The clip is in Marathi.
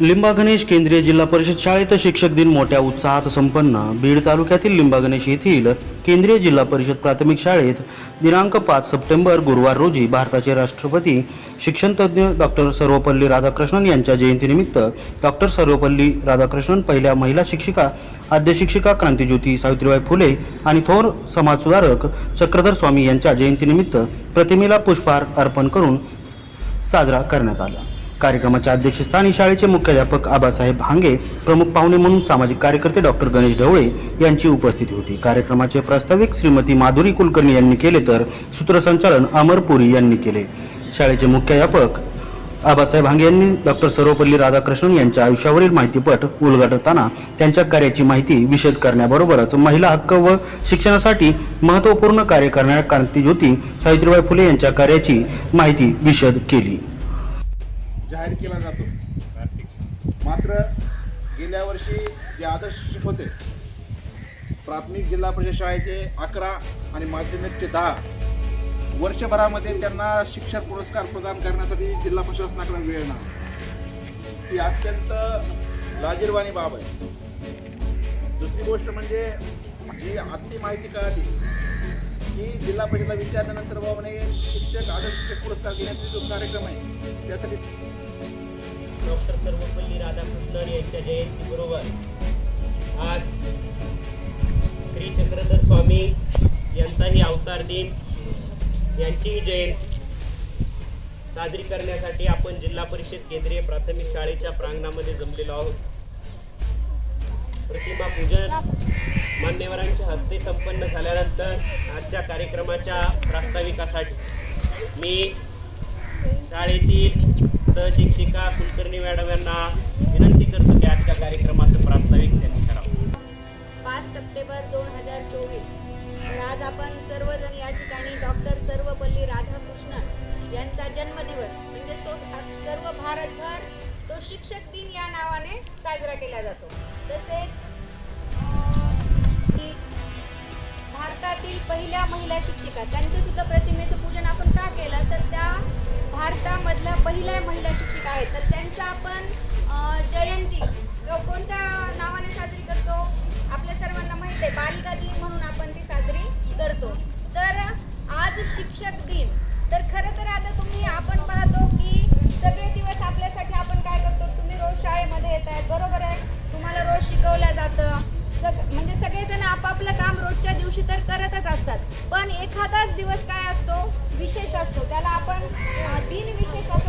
लिंबागणेश केंद्रीय जिल्हा परिषद शाळेत शिक्षक दिन मोठ्या उत्साहात संपन्न. बीड तालुक्यातील लिंबागणेश येथील केंद्रीय जिल्हा परिषद प्राथमिक शाळेत दिनांक पाच सप्टेंबर गुरुवार रोजी भारताचे राष्ट्रपती शिक्षणतज्ज्ञ डॉक्टर सर्वपल्ली राधाकृष्णन यांच्या जयंतीनिमित्त डॉक्टर सर्वपल्ली राधाकृष्णन पहिल्या महिला शिक्षिका आद्य शिक्षिका क्रांतीज्योती सावित्रीबाई फुले आणि थोर समाजसुधारक चक्रधर स्वामी यांच्या जयंतीनिमित्त प्रतिमेला पुष्पहार अर्पण करून साजरा करण्यात आला. कार्यक्रमाच्या अध्यक्षस्थानी शाळेचे मुख्याध्यापक आबासाहेब हांगे प्रमुख पाहुणे म्हणून सामाजिक कार्यकर्ते डॉक्टर गणेश ढवळे यांची उपस्थिती होती. कार्यक्रमाचे प्रास्ताविक श्रीमती माधुरी कुलकर्णी यांनी केले तर सूत्रसंचालन अमर पुरी यांनी केले. शाळेचे मुख्याध्यापक आबासाहेब हांगे यांनी डॉक्टर सर्वपल्ली राधाकृष्णन यांच्या आयुष्यावरील माहितीपट उलगडताना त्यांच्या कार्याची माहिती विशद करण्याबरोबरच महिला हक्क व शिक्षणासाठी महत्त्वपूर्ण कार्य करणाऱ्या क्रांतीज्योती सावित्रीबाई फुले यांच्या कार्याची माहिती विशद केली. जाहीर केला जातो. मात्र गेल्या वर्षी जे आदर्श शिक्षक होते प्राथमिक जिल्हा परिषद शाळेचे अकरा आणि माध्यमिकचे दहा वर्षभरामध्ये त्यांना शिक्षक पुरस्कार प्रदान करण्यासाठी जिल्हा प्रशासनाकडे वेळ नाही. ती अत्यंत लाजीरवाणी बाब आहे. दुसरी गोष्ट म्हणजे जी आत्ती माहिती कळाली की जिल्हा परिषदला विचारल्यानंतर बाबाने शिक्षक आदर्श शिक्षक पुरस्कार देण्यासाठी जो कार्यक्रम आहे त्यासाठी डॉक्टर सर्वपल्ली राधाकृष्णन यांच्या जयंतीबरोबर आज श्री चक्रधर स्वामी यांचाही अवतार दिन यांचीही जयंती साजरी करण्यासाठी आपण जिल्हा परिषद केंद्रीय प्राथमिक शाळेच्या प्रांगणामध्ये जमलेलो आहोत. प्रतिमा पूजन मान्यवरांच्या हस्ते संपन्न झाल्यानंतर आजच्या कार्यक्रमाच्या प्रास्ताविकासाठी मी शाळेतील सहशिक्षिका कुलकर्णी मॅडम यांना विनंती करतो की आजच्या कार्यक्रमाचं प्रास्ताविक त्यांनी करावं. पाच सप्टेंबर दोन हजार चोवीस. तर आज आपण सर्वजण या ठिकाणी डॉक्टर सर्वपल्ली राधाकृष्णन यांचा जन्मदिवस म्हणजे तो सर्व भारतभर तो शिक्षक दिन या नावाने साजरा केला जातो. तसेच भारतातील पहिल्या महिला शिक्षिका त्यांचं सुद्धा प्रतिमेचं पूजन आपण का केलं? तर त्या भारतामधल्या पहिल्या महिला शिक्षिका आहेत. तर त्यांचं आपण जयंती कोणत्या नावाने साजरी करतो? आपल्या सर्वांना माहीत आहे बालिका दिन म्हणून आपण ती साजरी करतो. तर आज शिक्षक दिन. तर खरं तर आता तुम्ही आपण पाहतो की सगळे दिवस आपल्यासाठी आपण काय करतो? तुम्ही रोज शाळेमध्ये येत आहेत बरोबर आहे? तुम्हाला रोज शिकवलं जातं. सग म्हणजे सगळेजण आपापलं काम रोजच्या दिवशी तर पण एखादाच दिवस काय असतो? विशेष असतो. त्याला आपण दिन विशेष असतो